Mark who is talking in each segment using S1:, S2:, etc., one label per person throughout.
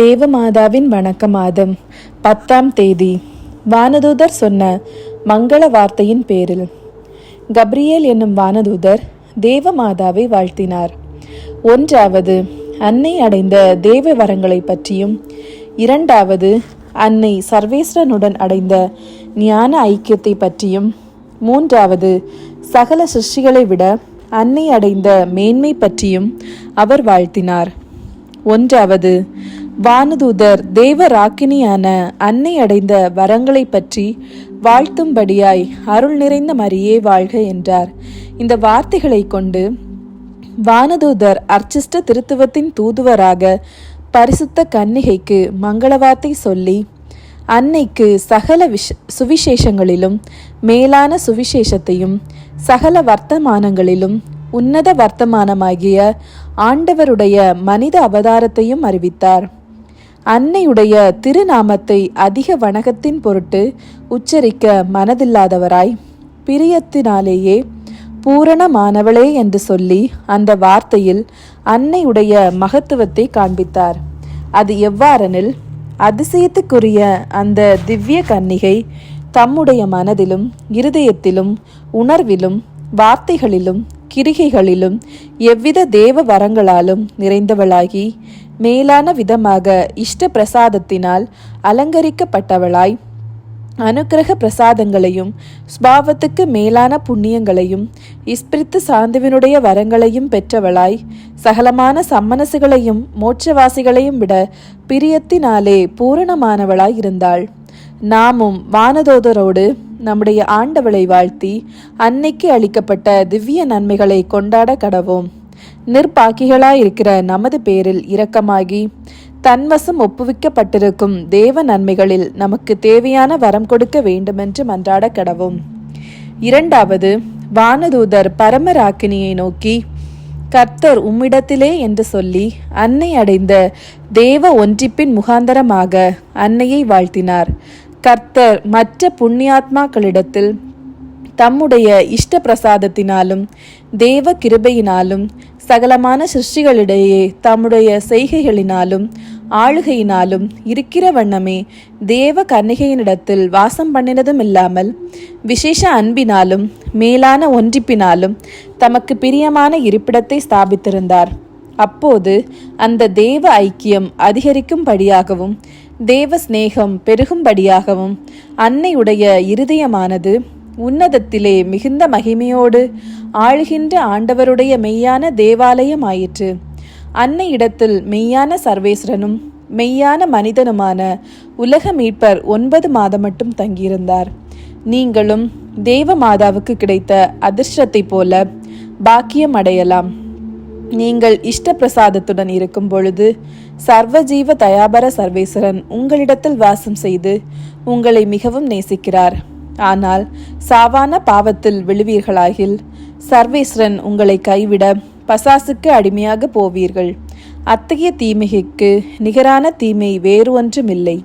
S1: தேவமாதாவின் வணக்க மாதம் பத்தாம் தேதி. வானதூதர் சொன்ன மங்கள வார்த்தையின் பேரில். கப்ரியேல் என்னும் வானதூதர் தேவமாதாவை வாழ்த்தினார். ஒன்றாவது அன்னை அடைந்த தேவ வரங்களை பற்றியும் இரண்டாவது அன்னை சர்வேஸ்வரனுடன் அடைந்த ஞான ஐக்கியத்தை பற்றியும் மூன்றாவது சகல சிருஷ்டிகளை விட அன்னை அடைந்த மேன்மை பற்றியும் அவர் வாழ்த்தினார். ஒன்றாவது வானதூதர் தேவ ராக்கினியான அன்னை அடைந்த வரங்களை பற்றி வாழ்த்தும்படியாய் அருள் நிறைந்த மரியே வாழ்க என்றார். இந்த வார்த்தைகளை கொண்டு வானதூதர் அர்ச்சிஷ்ட திருத்துவத்தின் தூதுவராக பரிசுத்த கன்னிகைக்கு மங்களவார்த்தை சொல்லி அன்னைக்கு சகல விஷ சுவிசேஷங்களிலும் மேலான சுவிசேஷத்தையும் சகல வர்த்தமானங்களிலும் உன்னத வர்த்தமானமாகிய ஆண்டவருடைய மனித அவதாரத்தையும் அறிவித்தார். அன்னையுடைய திருநாமத்தை அதிக வணக்கத்தின் பொருட்டு உச்சரிக்க மனதில்லாதவராய் பிரியத்தினாலேயே பூரணமானவளே என்று சொல்லி அந்த வார்த்தையில் அன்னையுடைய மகத்துவத்தை காண்பித்தார். அது எவ்வாறெனில் அதிசயத்துக்குரிய அந்த திவ்ய கன்னிகை தம்முடைய மனதிலும் இருதயத்திலும் உணர்விலும் வார்த்தைகளிலும் கிரிகைகளிலும் எவ்வித தேவ வரங்களாலும் நிறைந்தவளாகி மேலான விதமாக இஷ்ட பிரசாதத்தினால் அலங்கரிக்கப்பட்டவளாய் அனுக்கிரக பிரசாதங்களையும் ஸ்பாவத்துக்கு மேலான புண்ணியங்களையும் இஸ்பிரித்து சாந்துவினுடைய வரங்களையும் பெற்றவளாய் சகலமான சம்மனசுகளையும் மோட்சவாசிகளையும் விட பிரியத்தினாலே பூரணமானவளாய் இருந்தாள். நாமும் வானதோதரோடு நம்முடைய ஆண்டவளை வாழ்த்தி அன்னைக்கு அளிக்கப்பட்ட திவ்ய நன்மைகளை கொண்டாட கடவோம். நிர்பாக்கிகளாயிருக்கிற நமது பேரில் இரக்கமாகி தன்வசம் ஒப்புவிக்கப்பட்டிருக்கும் தேவ நன்மைகளில் நமக்கு தேவையான வரம் கொடுக்க வேண்டுமென்று மன்றாட கடவும். இரண்டாவது வானதூதர் பரமராக்கினியை நோக்கி கர்த்தர் உம்மிடத்திலே என்று சொல்லி அன்னை அடைந்த தேவ ஒன்றிப்பின் முகாந்தரமாக அன்னையை வாழ்த்தினார். கர்த்தர் மற்ற புண்ணியாத்மாக்களிடத்தில் தம்முடைய இஷ்ட பிரசாதத்தினாலும் தேவ கிருபையினாலும் சகலமான சிருஷ்டிகளிடையே தம்முடைய செய்கைகளினாலும் ஆளுகையினாலும் இருக்கிற வண்ணமே தேவ கன்னிகையினிடத்தில் வாசம் பண்ணினதும் இல்லாமல் விசேஷ அன்பினாலும் மேலான ஒன்றிப்பினாலும் தமக்கு பிரியமான இருப்பிடத்தை ஸ்தாபித்திருந்தார். அப்போது அந்த தேவ ஐக்கியம் அதிகரிக்கும்படியாகவும் தேவ சிநேகம் பெருகும்படியாகவும் அன்னையுடைய இருதயமானது உன்னதத்திலே மிகுந்த மகிமையோடு ஆழ்கின்ற ஆண்டவருடைய மெய்யான தேவாலயம் ஆயிற்று அன்னை இடத்தில் மெய்யான சர்வேஸ்வரனும் மெய்யான மனிதனுமான உலக மீட்பர் ஒன்பது மாதம் மட்டும் தங்கியிருந்தார். நீங்களும் தேவ மாதாவுக்கு கிடைத்த அதிர்ஷ்டத்தைப் போல பாக்கியம் அடையலாம். நீங்கள் இஷ்ட பிரசாதத்துடன் இருக்கும் பொழுது சர்வஜீவ தயாபர சர்வேஸ்வரன் உங்களிடத்தில் வாசம் செய்து உங்களை மிகவும் நேசிக்கிறார். ஆனால் சாவான பாவத்தில் விழுவீர்களாகில் சர்வேஸ்வரன் உங்களை கைவிட பசாசுக்கு அடிமையாக போவீர்கள். அத்தகைய தீமைக்கு நிகரான தீமை வேறு ஒன்றுமில்லை.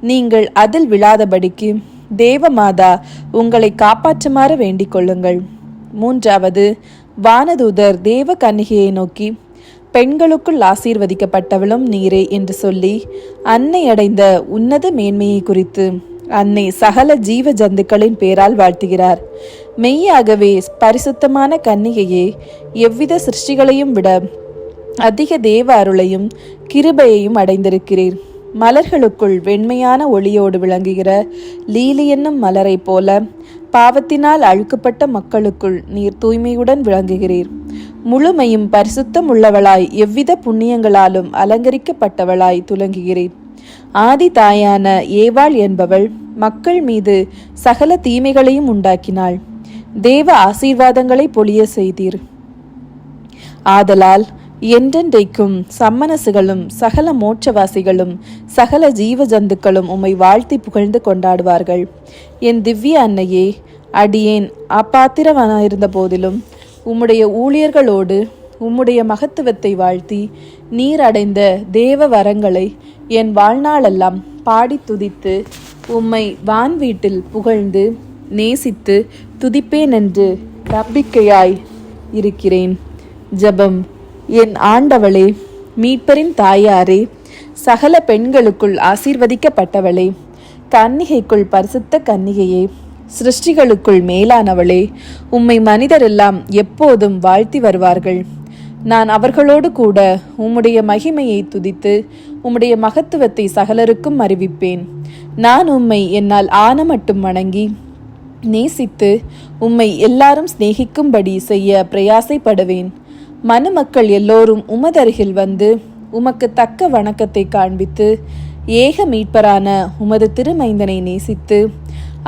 S1: நீங்கள் அதில் விழாதபடிக்கு தேவமாதா உங்களை காப்பாற்றுமாறு வேண்டிக் கொள்ளுங்கள் மூன்றாவது வானதூதர் தேவ கன்னிகையை நோக்கி பெண்களுக்குள் ஆசீர்வதிக்கப்பட்டவளும் நீரே என்று சொல்லி அன்னை அடைந்த உன்னத மேன்மையை குறித்து அன்னை சகல ஜீவ ஜந்துக்களின் பேரால் வாழ்த்துகிறார். மெய்யாகவே பரிசுத்தமான கன்னிகையே எவ்வித சிருஷ்டிகளையும் விட அதிக தேவ அருளையும் கிருபையையும் அடைந்திருக்கிறீர். மலர்களுக்குள் வெண்மையான ஒளியோடு விளங்குகிற லீலி என்னும் மலரைப் போல பாவத்தினால் அழுக்கப்பட்ட மக்களுக்குள் நீர் தூய்மையுடன் விளங்குகிறீர். முழுமையும் பரிசுத்தம் உள்ளவளாய் எவ்வித புண்ணியங்களாலும் அலங்கரிக்கப்பட்டவளாய் துலங்குகிறீர். ஆதி தாயான ஏவாள் என்பவள் மக்கள் மீது சகல தீமைகளையும் உண்டாக்கினாள். தேவ ஆசீர்வாதங்களை பொழிய செய்தீர். ஆதலால் என்றென்றைக்கும் சம்மனசுகளும் சகல மோட்சவாசிகளும் சகல ஜீவ ஜந்துக்களும் உம்மை வாழ்த்தி புகழ்ந்து கொண்டாடுவார்கள். என் திவ்ய அன்னையே அடியேன் அப்பாத்திரவனாயிருந்த போதிலும் உம்முடைய ஊழியர்களோடு உம்முடைய மகத்துவத்தை வாழ்த்தி நீர் அடைந்த தேவ வரங்களை என் வாழ்நாளெல்லாம் பாடி துதித்து உம்மை வான் வீட்டில் புகழ்ந்து நேசித்து துதிப்பேன் என்று நம்பிக்கையாய் இருக்கிறேன். ஜெபம். என் ஆண்டவளே மீட்பரின் தாயாரே சகல பெண்களுக்குள் ஆசீர்வதிக்கப்பட்டவளே கன்னிகைக்குள் பரிசுத்த கன்னிகையே சிருஷ்டிகளுக்குள் மேலானவளே உம்மை மனிதரெல்லாம் எப்போதும் வாழ்த்தி வருவார்கள். நான் அவர்களோடு கூட உம்முடைய மகிமையை துதித்து உம்முடைய மகத்துவத்தை சகலருக்கும் அறிவிப்பேன். நான் உம்மை என்னால் ஆன மட்டும் வணங்கி நேசித்து உம்மை எல்லாரும் சிநேகிக்கும்படி செய்ய பிரயாசைப்படுவேன். மனுமக்கள் எல்லோரும் உமதருகில் வந்து உமக்கு தக்க வணக்கத்தை காண்பித்து ஏக மீட்பரான உமது திருமைந்தனை நேசித்து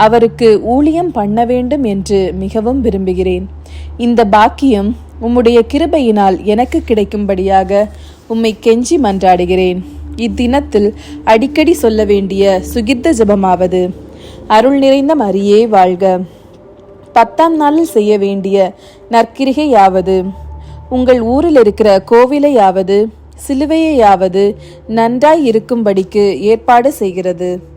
S1: அவருக்கு ஊழியம் பண்ண வேண்டும் என்று மிகவும் விரும்புகிறேன். இந்த பாக்கியம் உம்முடைய கிருபையினால் எனக்கு கிடைக்கும்படியாக உம்மை கெஞ்சி மன்றாடுகிறேன். இத்தினத்தில் அடிக்கடி சொல்ல வேண்டிய சுகித்த ஜெபமாவது. அருள் நிறைந்த மரியே வாழ்க. பத்தாம் நாளில் செய்ய வேண்டிய நற்கிரிகையாவது. உங்கள் ஊரில் இருக்கிற கோவிலையாவது சிலுவையையாவது நன்றாய் இருக்கும்படிக்கு ஏற்பாடு செய்கிறது.